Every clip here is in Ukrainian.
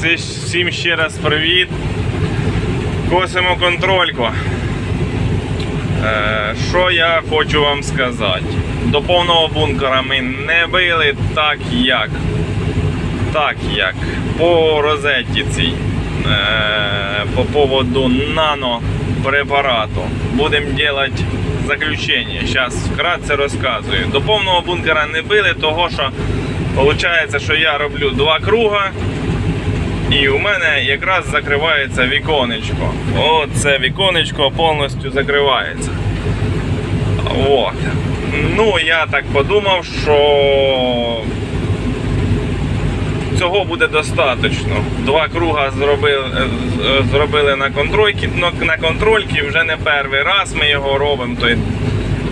Це всім ще раз привіт. Косимо контрольку. Е, що я хочу вам сказати? До повного бункера ми не били так як. Так як по розетті цій. Е, по поводу нанопрепарату. Будемо робити заключення. Зараз вкратце розказую. До повного бункера не били, того що виходить, що я роблю два круга. І у мене якраз закривається віконечко. Оце віконечко повністю закривається. От. Ну, я так подумав, що цього буде достатньо. Два круга зробили, е, зробили на контрольки. Ну, на контрольки вже не перший раз ми його робимо, то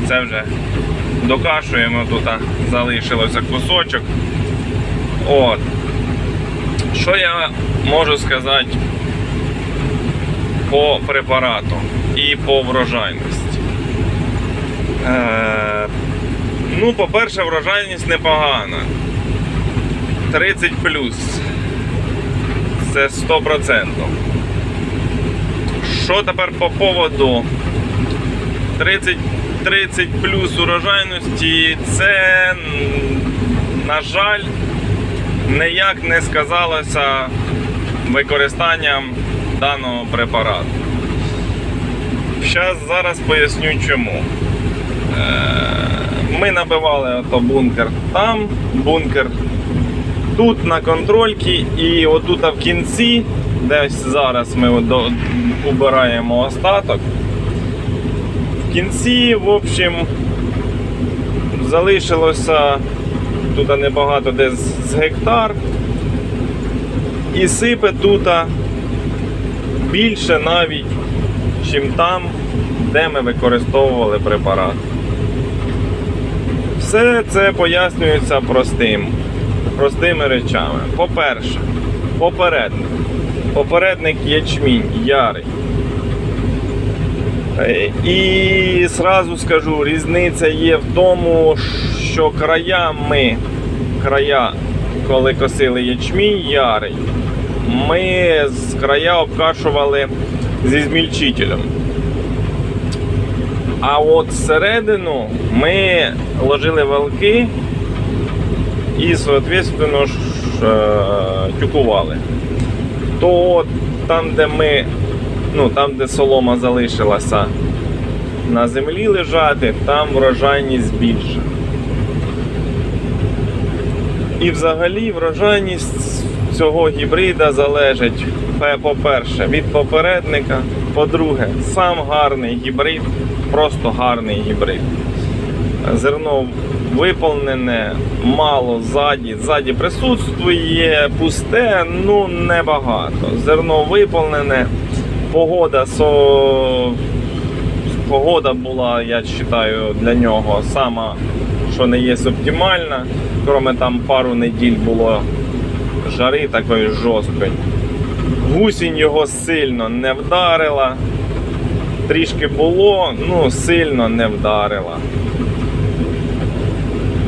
це вже докашуємо. Тут залишилося кусочок. От. Що я можу сказати по препарату і по врожайності? Е, ну, по-перше, врожайність непогана. 30 плюс. Це 100%. Що тепер по поводу 30, 30 плюс урожайності, це, на жаль, ніяк не сказалося використанням даного препарату. Щас зараз поясню чому. Е, Ми набивали ото бункер там, бункер тут на контрольці, і отут в кінці, десь зараз ми убираємо остаток. В кінці, в общем, залишилося тут небагато десь з гектар. І сипе тут більше навіть, чим там, де ми використовували препарат. Все це пояснюється простим, простими речами. По-перше, попередник. Попередник ячмінь ярий. Е, І зразу скажу, різниця є в тому, що краями, края, коли косили ячмінь ярий, ми з края обкашували зі змільчителем. А от всередину ми ложили валки і, ж, е, тюкували. То там, де ми, ну там, де солома залишилася на землі лежати, там врожайність більша. І взагалі врожайність цього гібрида залежить, по-перше, від попередника, по-друге, сам гарний гібрид, просто гарний гібрид. Зерно виповнене, мало ззаді. Ззаді присутствує, пусте, ну небагато. Зерно виповнене, погода со... погода була, я вважаю, для нього сама, що не є оптимальна. Кроме там пару неділь було жари такої жорсткої. Гусінь його сильно не вдарила. Трішки було, ну сильно не вдарила.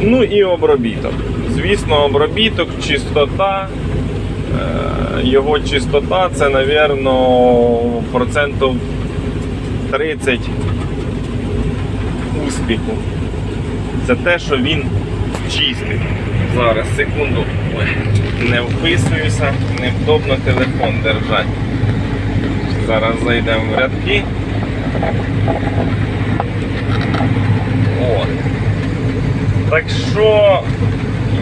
Ну і обробіток. Звісно, обробіток, чистота. Е, Його чистота це, мабуть, процентів 30 успіху. Це те, що він чистий. Зараз, секунду. Не вписуюся, невдобно телефон держати. Зараз зайдемо в рядки. От. Так що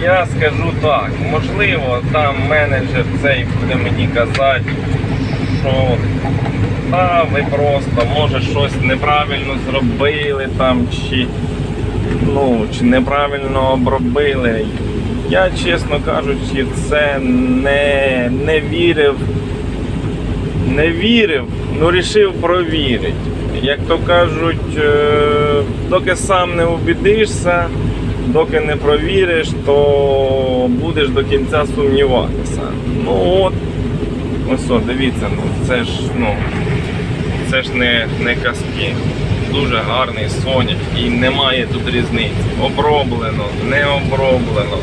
я скажу так, можливо, там менеджер цей буде мені казати, що та ви просто може щось неправильно зробили там, чи, ну, чи неправильно обробили. Я, чесно кажучи, це не, не вірив. Не вірив, ну рішив провірити. Як то кажуть, е, доки сам не убідишся, доки не провіриш, то будеш до кінця сумніватися. Ну от, ось дивіться, ну це ж ну, це ж не, не казки. Дуже гарний соняк і немає тут різниці. Оброблено, не оброблено.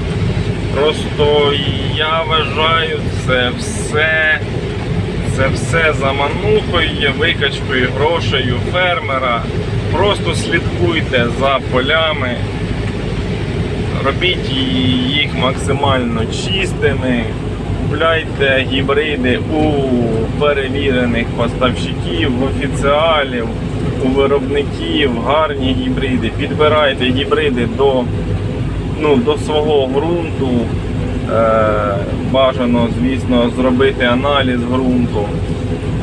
Просто я вважаю це все, це все заманухою, викачкою грошею фермера. Просто слідкуйте за полями, робіть їх максимально чистими, купляйте гібриди у перевірених поставщиків, офіціалів, у виробників, гарні гібриди. Підбирайте гібриди до, ну, до свого ґрунту. Е, бажано, звісно, зробити аналіз ґрунту.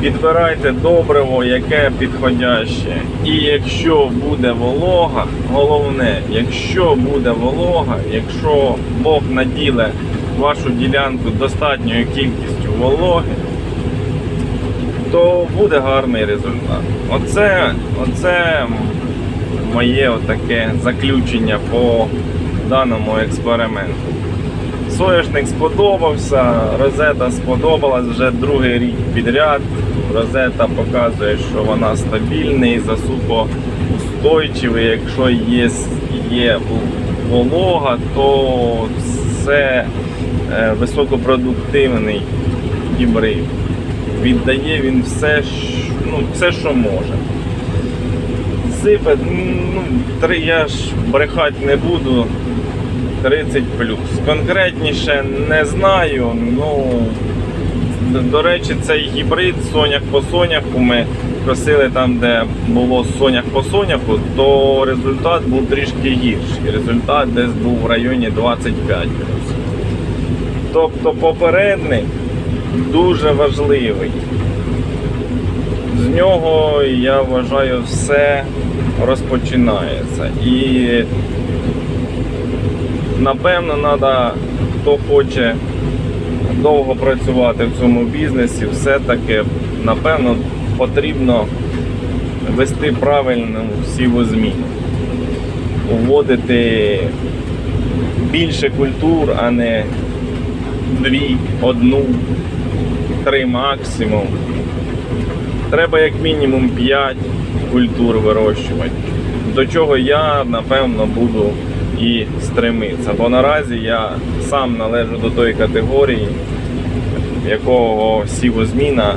Підбирайте добриво, яке підходяще. І якщо буде волога, головне, якщо буде волога, якщо Бог наділе вашу ділянку достатньою кількістю вологи, то буде гарний результат. Оце, оце моє отаке заключення по даному експерименту. Соняшник сподобався, розета сподобалась вже другий рік підряд. Розета показує, що вона стабільний, засухоустойчивий. Якщо є, є волога, то це е, високопродуктивний гібрид. Віддає він все, ну, все що може. Сипе, ну, три, я ж брехати не буду. 30 плюс. Конкретніше не знаю. Ну, до речі, цей гібрид сонях по соняху ми косили там, де було сонях по соняху, то результат був трішки гірший. Результат десь був в районі 25 плюс. Тобто попередник дуже важливий. З нього, я вважаю, все розпочинається. І напевно, треба, хто хоче довго працювати в цьому бізнесі, все-таки, напевно, потрібно вести правильну сівозміну. Вводити більше культур, а не дві, одну, три максимум. Треба як мінімум 5 культур вирощувати. До чого я напевно буду і стремитися. Бо наразі я сам належу до тої категорії, якого сівозміна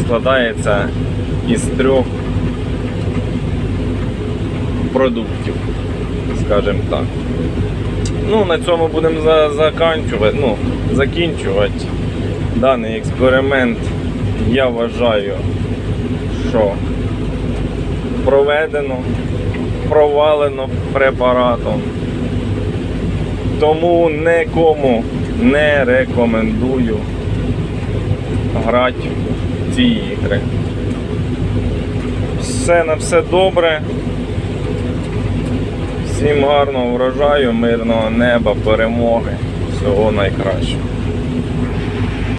складається із трьох продуктів, скажімо так. Ну, на цьому будемо за- заканчувати, ну, закінчувати даний експеримент. Я вважаю, що проведено, провалено препаратом. Тому нікому не рекомендую грати в ці ігри. Все на все добре. Всім гарного врожаю, мирного неба, перемоги, всього найкращого.